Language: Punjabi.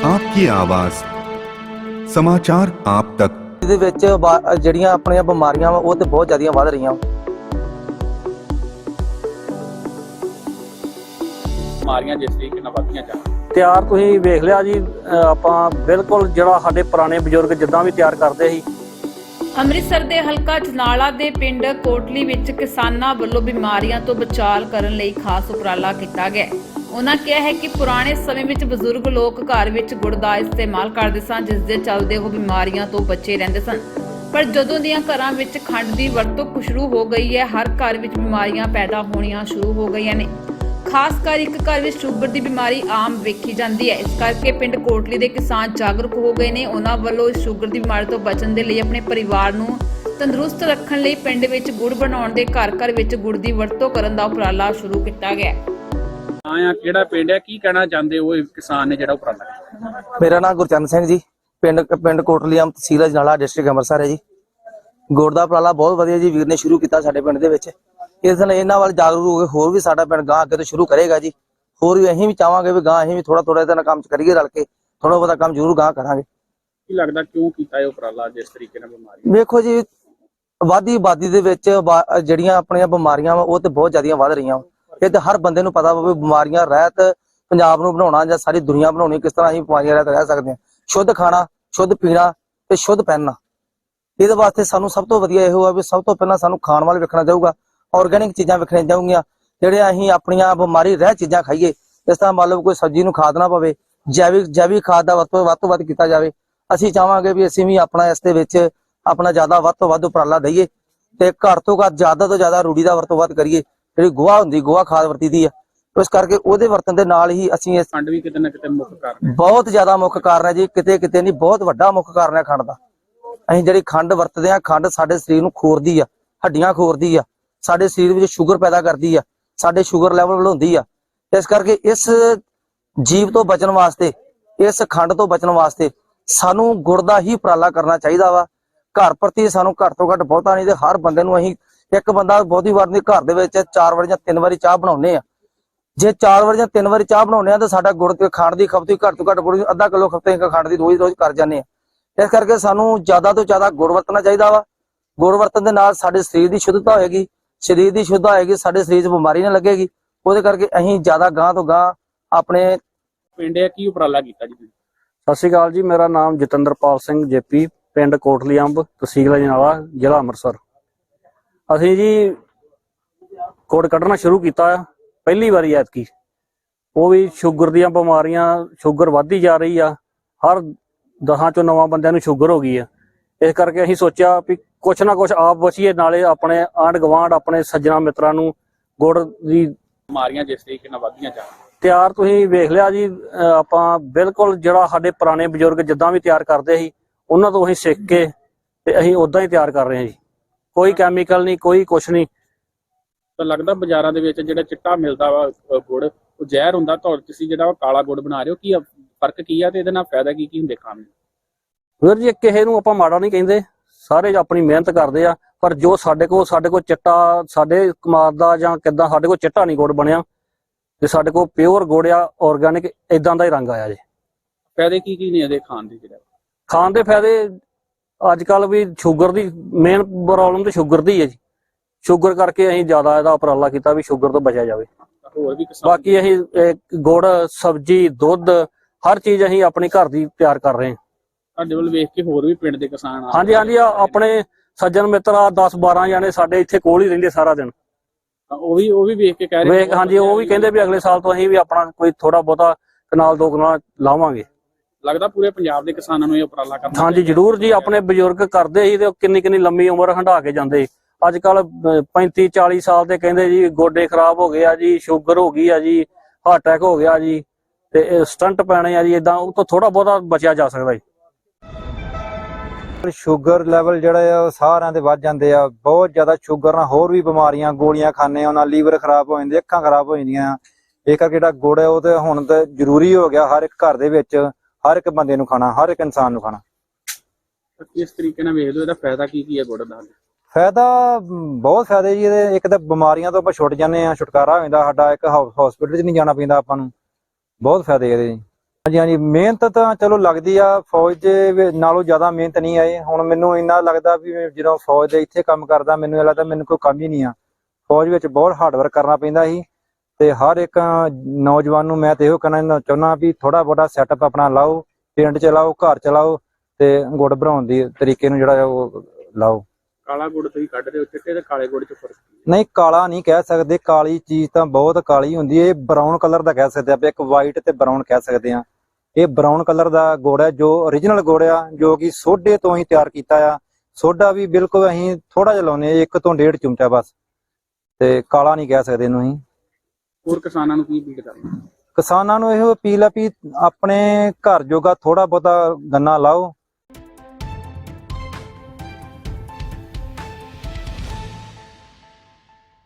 ਆਪकी ਆਵਾਜ਼ ਸਮਾਚਾਰ ਆਪ ਤੱਕ ਇਹਦੇ ਵਿੱਚ ਜਿਹੜੀਆਂ ਆਪਣੀਆਂ ਬਿਮਾਰੀਆਂ ਉਹ ਤੇ ਬਹੁਤ ਜ਼ਿਆਦੀਆਂ ਵੱਧ ਰਹੀਆਂ ਬਿਮਾਰੀਆਂ ਜਿਸ ਤਰੀਕੇ ਨਾਲ ਵੱਧਦੀਆਂ ਜਾ ਤਿਆਰ ਤੁਸੀਂ ਵੇਖ ਲਿਆ ਜੀ ਆਪਾਂ ਬਿਲਕੁਲ ਜਿਹੜਾ ਸਾਡੇ ਪੁਰਾਣੇ ਬਜ਼ੁਰਗ ਜਿੱਦਾਂ ਵੀ ਤਿਆਰ ਕਰਦੇ ਸੀ ਅੰਮ੍ਰਿਤਸਰ ਦੇ ਹਲਕਾ ਜਨਾਲਾ ਦੇ ਪਿੰਡ ਕੋਟਲੀ ਵਿੱਚ ਕਿਸਾਨਾਂ ਵੱਲੋਂ ਬਿਮਾਰੀਆਂ ਤੋਂ ਬਚਾਅ ਕਰਨ ਲਈ ਖਾਸ ਉਪਰਾਲਾ ਕੀਤਾ ਗਿਆ ਉਹਨਾਂ ਕਿਹਾ ਹੈ ਕਿ ਪੁਰਾਣੇ ਸਮੇਂ ਵਿੱਚ ਬਜ਼ੁਰਗ ਲੋਕ ਘਰ ਵਿੱਚ ਗੁੜ ਦਾ ਇਸਤੇਮਾਲ ਕਰਦੇ ਸਨ, ਜਿਸ ਦੇ ਚੱਲਦੇ ਉਹ ਬਿਮਾਰੀਆਂ ਤੋਂ ਬਚੇ ਰਹਿੰਦੇ ਸਨ। ਪਰ ਜਦੋਂ ਦੀਆਂ ਘਰਾਂ ਵਿੱਚ ਖੰਡ ਦੀ ਵਰਤੋਂ ਸ਼ੁਰੂ ਹੋ ਗਈ ਹੈ, ਹਰ ਘਰ ਵਿੱਚ ਬਿਮਾਰੀਆਂ ਪੈਦਾ ਹੋਣੀਆਂ ਸ਼ੁਰੂ ਹੋ ਗਈਆਂ ਨੇ। ਖਾਸ ਕਰ ਇੱਕ ਘਰ ਵਿੱਚ ਸ਼ੂਗਰ ਦੀ ਬਿਮਾਰੀ ਆਮ ਵੇਖੀ ਜਾਂਦੀ ਹੈ। ਇਸ ਕਰਕੇ ਪਿੰਡ ਕੋਟਲੀ ਦੇ ਕਿਸਾਨ ਜਾਗਰੂਕ ਹੋ ਗਏ ਨੇ। ਉਹਨਾਂ ਵੱਲੋਂ ਇਸ ਸ਼ੂਗਰ ਦੀ ਬਿਮਾਰੀ ਤੋਂ ਬਚਣ ਦੇ ਲਈ ਆਪਣੇ ਪਰਿਵਾਰ ਨੂੰ ਤੰਦਰੁਸਤ ਰੱਖਣ ਲਈ ਪਿੰਡ ਵਿੱਚ ਗੁੜ ਬਣਾਉਣ ਦੇ ਘਰ ਘਰ ਵਿੱਚ ਗੁੜ ਦੀ ਵਰਤੋਂ ਕਰਨ ਦਾ ਉਪਰਾਲਾ ਸ਼ੁਰੂ ਕੀਤਾ ਗਿਆ ਹੈ। ਹਾਂ ਆ ਕਿਹੜਾ ਪਿੰਡ ਹੈ? ਕੀ ਕਹਿਣਾ ਚਾਹੁੰਦੇ ਹੋ ਇਹ ਕਿਸਾਨ ਨੇ ਜਿਹੜਾ ਉਪਰਾਲਾ ਮੇਰਾ ਨਾਮ ਗੁਰਚਰਨ ਸਿੰਘ ਜੀ। ਪਿੰਡ ਪਿੰਡ ਕੋਟਲੀਆਮ ਤਹਿਸੀਲ ਅਜਨਾਲਾ ਡਿਸਟ੍ਰਿਕਟ ਅੰਮ੍ਰਿਤਸਰ ਹੈ ਜੀ। ਗੁੜ ਦਾ ਉਪਰਾਲਾ ਬਹੁਤ ਵਧੀਆ ਜੀ ਵੀਰ ਨੇ ਸ਼ੁਰੂ ਕੀਤਾ ਸਾਡੇ ਪਿੰਡ ਦੇ ਵਿੱਚ। ਇਸ ਨਾਲ ਇਹਨਾਂ ਵੱਲ ਜਾਗਰੂਕ ਹੋ ਕੇ ਹੋਰ ਵੀ ਸਾਡਾ ਪਿੰਡ ਗਾਂ ਅੱਗੇ ਤੋਂ ਸ਼ੁਰੂ ਕਰੇਗਾ ਜੀ। ਹੋਰ ਵੀ ਅਸੀਂ ਵੀ ਚਾਹਾਂਗੇ ਵੀ ਗਾਂ ਅਸੀਂ ਵੀ ਥੋੜਾ ਥੋੜਾ ਇਹਦਾ ਨਾਲ ਕੰਮ ਕਰੀਏ ਰਲ ਕੇ ਥੋੜਾ ਬਹੁਤਾ ਕੰਮ ਜ਼ਰੂਰ ਗਾਂ ਕਰਾਂਗੇ। ਕੀ ਲੱਗਦਾ ਕਿਉਂ ਕੀਤਾ ਇਹ ਉਪਰਾਲਾ ਜਿਸ ਤਰੀਕੇ ਨਾਲ ਬਿਮਾਰੀ? ਵੇਖੋ ਜੀ ਵਾਦੀ ਆਬਾਦੀ ਦੇ ਵਿੱਚ ਜਿਹੜੀਆਂ ਆਪਣੀਆਂ ਬਿਮਾਰੀਆਂ ਵਾ ਉਹ ਤੇ ਬਹੁਤ ਜ਼ਿਆਦੀਆਂ ਵੱਧ ਰਹੀਆਂ ਇਹ ਤੇ ਹਰ ਬੰਦੇ ਨੂੰ ਪਤਾ ਵਾ ਵੀ ਬਿਮਾਰੀਆਂ ਰਹਿਤ ਪੰਜਾਬ ਨੂੰ ਬਣਾਉਣਾ ਜਾਂ ਸਾਰੀ ਦੁਨੀਆ ਬਣਾਉਣੀ, ਕਿਸ ਤਰ੍ਹਾਂ ਅਸੀਂ ਬਿਮਾਰੀਆਂ ਰਹਿਤ ਰਹਿ ਸਕਦੇ ਹਾਂ। ਸ਼ੁੱਧ ਖਾਣਾ, ਸ਼ੁੱਧ ਪੀਣਾ ਤੇ ਸ਼ੁੱਧ ਪਹਿਨਣਾ। ਇਹਦੇ ਵਾਸਤੇ ਸਾਨੂੰ ਸਭ ਤੋਂ ਵਧੀਆ ਇਹੋ ਆ ਵੀ ਸਭ ਤੋਂ ਪਹਿਲਾਂ ਸਾਨੂੰ ਖਾਣ ਵੱਲ ਵੇਖਣਾ ਚਾਹੂਗਾ ਆਰਗੈਨਿਕ ਚੀਜ਼ਾਂ ਵੇਖਣੀਆਂ ਚਾਹੂਗੀਆਂ ਜਿਹੜੇ ਅਸੀਂ ਆਪਣੀਆਂ ਬਿਮਾਰੀ ਰਹਿ ਚੀਜ਼ਾਂ ਖਾਈਏ। ਇਸ ਤਰ੍ਹਾਂ ਮੰਨ ਲਓ ਕੋਈ ਸਬਜ਼ੀ ਨੂੰ ਖਾਦ ਨਾ ਪਵੇ, ਜੈਵਿਕ ਜੈਵਿਕ ਖਾਦ ਦਾ ਵਰਤੋਂ ਵੱਧ ਤੋਂ ਵੱਧ ਕੀਤਾ ਜਾਵੇ। ਅਸੀਂ ਚਾਹਾਂਗੇ ਵੀ ਅਸੀਂ ਵੀ ਆਪਣਾ ਇਸ ਦੇ ਵਿੱਚ ਆਪਣਾ ਜ਼ਿਆਦਾ ਵੱਧ ਤੋਂ ਵੱਧ ਉਪਰਾਲਾ ਦਈਏ ਤੇ ਘੱਟ ਤੋਂ ਘੱਟ, ਜ਼ਿਆਦਾ ਤੋਂ ਜ਼ਿਆਦਾ ਰੂੜੀ ਦਾ ਵਰਤੋਂ ਵੱਧ ਕਰੀਏ। ਜਿਹੜੀ ਗੋਹਾ ਹੁੰਦੀ ਗੋਹਾ ਖਾਦ ਵਰਤੀਦੀ ਆ ਇਸ ਕਰਕੇ ਉਹਦੇ ਵਰਤਨ ਦੇ ਨਾਲ ਹੀ ਅਸੀਂ ਇਸ ਖੰਡ ਵੀ ਕਿਤੇ ਨਾ ਕਿਤੇ ਮੁੱਖ ਕਾਰਨ ਬਹੁਤ ਜ਼ਿਆਦਾ ਮੁੱਖ ਕਾਰਨ ਹੈ ਜੀ ਕਿਤੇ ਕਿਤੇ ਨਹੀਂ ਬਹੁਤ ਵੱਡਾ ਮੁੱਖ ਕਾਰਨ ਹੈ ਖੰਡ ਦਾ। ਅਸੀਂ ਜਿਹੜੀ ਖੰਡ ਵਰਤਦੇ ਆ ਖੰਡ ਸਾਡੇ ਸਰੀਰ ਨੂੰ ਖੋਰਦੀ ਆ ਹੱਡੀਆਂ ਖੋਰਦੀ ਆ ਸਾਡੇ ਸਰੀਰ ਵਿੱਚ ਸ਼ੂਗਰ ਪੈਦਾ ਕਰਦੀ ਆ ਸਾਡੇ ਸ਼ੂਗਰ ਲੈਵਲ ਵਧਾਉਂਦੀ ਆ। ਇਸ ਕਰਕੇ ਇਸ ਜੀਵ ਤੋਂ ਬਚਣ ਵਾਸਤੇ ਇਸ ਖੰਡ ਤੋਂ ਬਚਣ ਵਾਸਤੇ ਸਾਨੂੰ ਗੁੜ ਦਾ ਹੀ ਉਪਰਾਲਾ ਕਰਨਾ ਚਾਹੀਦਾ ਵਾ। ਘਰ ਪ੍ਰਤੀ ਸਾਨੂੰ ਘੱਟ ਤੋਂ ਘੱਟ ਬਹੁਤਾ ਨਹੀਂ ਤੇ ਹਰ ਬੰਦੇ ਨੂੰ ਅਸੀਂ ਇੱਕ ਬੰਦਾ ਬਹੁਤੀ ਵਾਰ ਨਹੀਂ ਘਰ ਦੇ ਵਿੱਚ ਚਾਰ ਵਾਰੀ ਜਾਂ ਤਿੰਨ ਵਾਰੀ ਚਾਹ ਬਣਾਉਂਦੇ ਆ। ਜੇ ਚਾਰ ਵਾਰੀ ਜਾਂ ਤਿੰਨ ਵਾਰੀ ਚਾਹ ਬਣਾਉਂਦੇ ਆ ਤਾਂ ਸਾਡਾ ਗੁੜ ਤੇ ਖੰਡ ਦੀ ਖਪਤ ਘੱਟ ਤੋਂ ਘੱਟ ਗੁੜ ਅੱਧਾ ਕਿਲੋ ਖਪਤ ਅਸੀਂ ਖੰਡ ਦੀ ਰੋਜ਼ ਰੋਜ਼ ਕਰ ਜਾਂਦੇ ਆ। ਇਸ ਕਰਕੇ ਸਾਨੂੰ ਜ਼ਿਆਦਾ ਤੋਂ ਜ਼ਿਆਦਾ ਗੁੜ ਵਰਤਣਾ ਚਾਹੀਦਾ ਵਾ। ਗੁੜ ਵਰਤਣ ਦੇ ਨਾਲ ਸਾਡੇ ਸਰੀਰ ਦੀ ਸ਼ੁੱਧਤਾ ਹੋਏਗੀ। ਸਰੀਰ ਦੀ ਸ਼ੁੱਧਤਾ ਹੋਏਗੀ ਸਾਡੇ ਸਰੀਰ 'ਚ ਬਿਮਾਰੀ ਨਾ ਲੱਗੇਗੀ। ਉਹਦੇ ਕਰਕੇ ਅਸੀਂ ਜ਼ਿਆਦਾ ਗਾਂ ਤੋਂ ਗਾਂ ਆਪਣੇ ਪਿੰਡ ਹੈ ਕੀ ਉਪਰਾਲਾ ਕੀਤਾ ਜੀ? ਸਤਿ ਸ਼੍ਰੀ ਅਕਾਲ ਜੀ ਮੇਰਾ ਨਾਮ ਜਤਿੰਦਰਪਾਲ ਸਿੰਘ ਜੇਪੀ ਪਿੰਡ ਕੋਟਲੀ ਅੰਬ ਤਹਿਸੀਲ ਅਜਨਾਲਾ ਜ਼ਿਲ੍ਹਾ ਅੰਮ੍ਰਿਤਸਰ। ਅਸੀਂ ਜੀ ਗੁੜ ਕੱਢਣਾ ਸ਼ੁਰੂ ਕੀਤਾ ਆ ਪਹਿਲੀ ਵਾਰੀ ਐਤਕੀ। ਉਹ ਵੀ ਸ਼ੂਗਰ ਦੀਆਂ ਬਿਮਾਰੀਆਂ ਸ਼ੂਗਰ ਵੱਧਦੀ ਜਾ ਰਹੀ ਆ ਹਰ ਦਹਾਂ ਚੋਂ ਨਵਾਂ ਬੰਦਿਆਂ ਨੂੰ ਸ਼ੂਗਰ ਹੋ ਗਈ ਆ। ਇਸ ਕਰਕੇ ਅਸੀਂ ਸੋਚਿਆ ਵੀ ਕੁਛ ਨਾ ਕੁਛ ਆਪ ਬਚੀਏ ਨਾਲੇ ਆਪਣੇ ਆਂਢ ਗਵਾਂਢ ਆਪਣੇ ਸੱਜਣਾ ਮਿੱਤਰਾਂ ਨੂੰ ਗੁੜ ਦੀ ਬਿਮਾਰੀਆਂ ਜਿਸ ਤਰੀਕੇ ਨਾਲ ਵੱਧਦੀਆਂ ਜਾ ਤਿਆਰ ਤੁਸੀਂ ਵੇਖ ਲਿਆ ਜੀ ਆਪਾਂ ਬਿਲਕੁਲ ਜਿਹੜਾ ਸਾਡੇ ਪੁਰਾਣੇ ਬਜ਼ੁਰਗ ਜਿੱਦਾਂ ਵੀ ਤਿਆਰ ਕਰਦੇ ਸੀ ਉਹਨਾਂ ਤੋਂ ਅਸੀਂ ਸਿੱਖ ਕੇ ਤੇ ਅਸੀਂ ਉਦਾਂ ਹੀ ਤਿਆਰ ਕਰ ਰਹੇ ਹਾਂ ਜੀ। ਕੋਈ ਕੈਮੀਕਲ ਨਹੀਂ ਕੋਈ ਕੁਛ ਨਹੀਂ। ਤਾਂ ਲੱਗਦਾ ਬਾਜ਼ਾਰਾਂ ਦੇ ਵਿੱਚ ਜਿਹੜਾ ਚਿੱਟਾ ਮਿਲਦਾ ਵਾ ਅ, ਗੁੜ ਉਹ ਜ਼ਹਿਰ ਹੁੰਦਾ ਤਾਂ ਤੁਸੀਂ ਜਿਹੜਾ ਉਹ ਕਾਲਾ ਗੁੜ ਬਣਾ ਰਹੇ ਹੋ ਕੀ ਆ- ਫ਼ਰਕ ਕੀ ਆ ਤੇ ਇਹਦੇ ਨਾਲ ਫਾਇਦਾ ਕੀ ਕੀ ਹੁੰਦੇ ਖਾਣ ਨੂੰ? ਵੀਰ ਜੀ ਕਿਸੇ ਨੂੰ ਆਪਾਂ ਮਾੜਾ ਨਹੀਂ ਕਹਿੰਦੇ। ਸਾਰੇ ਆਪਣੀ ਮਿਹਨਤ ਕਰਦੇ ਆ ਪਰ ਜੋ ਸਾਡੇ ਕੋਲ ਸਾਡੇ ਕੋਲ ਚਿੱਟਾ ਸਾਡੇ ਕਮਾਦ ਦਾ ਜਾਂ ਕਿੱਦਾਂ ਸਾਡੇ ਕੋਲ ਚਿੱਟਾ ਨਹੀਂ ਗੁੜ ਬਣਿਆ। ਤੇ ਸਾਡੇ ਕੋਲ ਪਿਓਰ ਗੁੜ ਆ ਆਰਗੈਨਿਕ ਇਦਾਂ ਦਾ ਹੀ ਰੰਗ ਆਇਆ ਜੀ। ਫਾਇਦੇ ਕੀ ਕੀ ਨੇ ਇਹਦੇ ਖਾਣ ਦੇ ਜਿਹੜਾ? ਖਾਣ ਦੇ ਫਾਇਦੇ ਅੱਜ ਕੱਲ ਵੀ ਸ਼ੂਗਰ ਦੀ ਮੇਨ ਪ੍ਰੋਬਲਮ ਤੇ ਸ਼ੂਗਰ ਦੀ ਹੈ ਜੀ। ਸ਼ੂਗਰ ਕਰਕੇ ਅਸੀਂ ਜ਼ਿਆਦਾ ਇਹਦਾ ਉਪਰਾਲਾ ਕੀਤਾ ਵੀ ਸ਼ੂਗਰ ਤੋਂ ਬਚਿਆ ਜਾਵੇ। ਬਾਕੀ ਅਸੀਂ ਗੁੜ ਸਬਜ਼ੀ ਦੁੱਧ ਹਰ ਚੀਜ਼ ਅਸੀਂ ਆਪਣੀ ਘਰ ਦੀ ਤਿਆਰ ਕਰ ਰਹੇ ਹਾਂ। ਤੁਹਾਡੇ ਵੱਲ ਵੇਖ ਕੇ ਹੋਰ ਵੀ ਪਿੰਡ ਦੇ ਕਿਸਾਨ ਆ ਹਾਂਜੀ ਹਾਂਜੀ ਆਪਣੇ ਸੱਜਣ ਮਿੱਤਰ ਆ 10 12 ਜਾਣੇ ਸਾਡੇ ਇੱਥੇ ਕੋਲ ਹੀ ਰਹਿੰਦੇ ਸਾਰਾ ਦਿਨ। ਉਹ ਵੀ ਉਹ ਵੀ ਵੇਖ ਕੇ ਕਹਿ ਰਹੇ ਹਾਂਜੀ ਉਹ ਵੀ ਕਹਿੰਦੇ ਵੀ ਅਗਲੇ ਸਾਲ ਤੋਂ ਅਸੀਂ ਵੀ ਆਪਣਾ ਕੋਈ ਥੋੜਾ ਬਹੁਤਾ ਕਨਾਲ ਦੋ ਕਨਾਲ ਲਾਵਾਂਗੇ। ਲੱਗਦਾ ਪੂਰੇ ਪੰਜਾਬ ਦੇ ਕਿਸਾਨਾਂ ਨੂੰ ਇਹ ਉਪਰਾਲਾ ਕਰਨਾ ਹਾਂਜੀ। ਜ਼ਰੂਰ ਜੀ ਆਪਣੇ ਬਜ਼ੁਰਗ ਕਰਦੇ ਸੀ ਤੇ ਉਹ ਕਿੰਨੀ ਕਿੰਨੀ ਲੰਮੀ ਉਮਰ ਹੰਢਾ ਕੇ ਜਾਂਦੇ ਅੱਜ ਕੱਲ 35 40 ਸਾਲ ਦੇ ਕਹਿੰਦੇ ਜੀ ਗੋਡੇ ਖਰਾਬ ਹੋ ਗਏ ਆ ਜੀ ਸ਼ੂਗਰ ਹੋ ਗਈ ਆ ਜੀ ਹਾਰਟ ਅਟੈਕ ਹੋ ਗਿਆ ਜੀ ਤੇ ਸਟੰਟ ਪੈਣੇ ਆ ਜੀ ਇਦਾਂ ਉਹ ਤੋਂ ਥੋੜਾ ਬਹੁਤਾ ਬਚਿਆ ਜਾ ਸਕਦਾ ਜੀ। ਸ਼ੂਗਰ ਲੈਵਲ ਜਿਹੜਾ ਆ ਸਾਰਿਆਂ ਦੇ ਵੱਧ ਜਾਂਦੇ ਆ। ਬਹੁਤ ਜ਼ਿਆਦਾ ਸ਼ੂਗਰ ਨਾਲ ਹੋਰ ਵੀ ਬਿਮਾਰੀਆਂ ਗੋਲੀਆਂ ਖਾਣੇ ਉਹਨਾਂ ਲੀਵਰ ਖਰਾਬ ਹੋ ਜਾਂਦੇ ਅੱਖਾਂ ਖਰਾਬ ਹੋ ਜਾਂਦੀਆਂ। ਇਹ ਕਰਕੇ ਜਿਹੜਾ ਗੁੜ ਹੈ ਉਹ ਤੇ ਹੁਣ ਤੇ ਜ਼ਰੂਰੀ ਹੋ ਗਿਆ ਹਰ ਇੱਕ ਘਰ ਦੇ ਵਿੱਚ। ਹਰ ਇੱਕ ਬੰਦੇ ਨੂੰ ਖਾਣਾ ਹਰ ਇੱਕ ਇਨਸਾਨ ਨੂੰ ਖਾਣਾ। ਤਾਂ ਕਿਸ ਤਰੀਕੇ ਨਾਲ ਵੇਖ ਲਓ ਇਹਦਾ ਫਾਇਦਾ ਕੀ ਕੀ ਹੈ ਗੁੜ ਦਾ? ਫਾਇਦਾ ਮ, ਬਹੁਤ ਫਾਇਦੇ ਜੀ ਇਹਦੇ ਇੱਕ ਤਾਂ ਬਿਮਾਰੀਆਂ ਤੋਂ ਆਪਾਂ ਛੁੱਟ ਜਾਂਦੇ ਆ ਛੁਟਕਾਰਾ ਹੋ ਜਾਂਦਾ ਸਾਡਾ ਇੱਕ ਹਸਪੀਟਲ 'ਚ ਨਹੀਂ ਜਾਣਾ ਪੈਂਦਾ ਆਪਾਂ ਨੂੰ। ਬਹੁਤ ਫਾਇਦੇ ਇਹਦੇ ਜੀ। ਹਾਂਜੀ ਹਾਂਜੀ ਮਿਹਨਤ ਤਾਂ ਚਲੋ ਲੱਗਦੀ ਆ ਫੌਜ ਦੇ ਨਾਲੋਂ ਜ਼ਿਆਦਾ ਮਿਹਨਤ ਨਹੀਂ ਆਏ। ਹੁਣ ਮੈਨੂੰ ਇੰਨਾ ਲੱਗਦਾ ਵੀ ਮੈਂ ਜਦੋਂ ਫੌਜ ਦੇ ਇੱਥੇ ਕੰਮ ਕਰਦਾ ਮੈਨੂੰ ਇਹ ਲੱਗਦਾ ਮੈਨੂੰ ਕੋਈ ਕੰਮ ਹੀ ਨਹੀਂ ਆ। ਫੌਜ ਵਿੱਚ ਬਹੁਤ ਹਾਰਡ ਵਰਕ ਕਰਨਾ ਪੈਂਦਾ ਸੀ। ਤੇ ਹਰ ਇੱਕ ਨੌਜਵਾਨ ਨੂੰ ਮੈਂ ਤੇ ਇਹੋ ਕਹਿਣਾ ਚਾਹੁੰਦਾ ਵੀ ਥੋੜਾ ਬਹੁਤਾ ਸੈਟਅਪ ਆਪਣਾ ਲਾਓ ਪਿੰਡ ਚ ਲਾਓ ਘਰ ਚ ਲਾਓ ਤੇ ਗੁੜ ਬਣਾਉਣ ਦੀ ਤਰੀਕੇ ਨੂੰ ਜਿਹੜਾ ਉਹ ਲਾਓ। ਕਾਲਾ ਗੁੜ ਤੁਸੀਂ ਕੱਢ ਰਹੇ ਹੋ ਚਿੱਟੇ ਤੇ ਕਾਲੇ ਗੁੜ ਚ ਫ਼ਰਕ? ਨਹੀਂ ਕਾਲਾ ਨਹੀਂ ਕਹਿ ਸਕਦੇ ਕਾਲੀ ਚੀਜ਼ ਤਾਂ ਬਹੁਤ ਕਾਲੀ ਹੁੰਦੀ ਹੈ ਇਹ ਬਰਾਊਨ ਕਲਰ ਦਾ ਕਹਿ ਸਕਦੇ ਆਪਾਂ ਇੱਕ ਵਾਈਟ ਤੇ ਬਰਾਊਨ ਕਹਿ ਸਕਦੇ ਆ ਇਹ ਬਰਾਊਨ ਕਲਰ ਦਾ ਗੁੜ ਹੈ ਜੋ origignal ਗੁੜ ਆ ਜੋ ਕਿ ਸੋਡੇ ਤੋਂ ਹੀ ਤਿਆਰ ਕੀਤਾ ਆ। ਸੋਡਾ ਵੀ ਬਿਲਕੁਲ ਅਸੀਂ ਥੋੜਾ ਜਿਹਾ ਲਾਉਂਦੇ ਆ ਇੱਕ ਤੋਂ ਡੇਢ ਚਮਚਾ ਬਸ। ਤੇ ਕਾਲਾ ਨਹੀਂ ਕਹਿ ਸਕਦੇ ਇਹਨੂੰ ਅਸੀਂ। ਹੋਰ ਕਿਸਾਨਾਂ ਨੂੰ ਕੀ ਅਪੀਲ ਕਰਨਾ? ਕਿਸਾਨਾਂ ਨੂੰ ਇਹੋ ਅਪੀਲ ਆ ਵੀ ਆਪਣੇ ਘਰ ਜੋਗਾ ਥੋੜਾ ਬਹੁਤਾ ਗੰਨਾ ਲਾਓ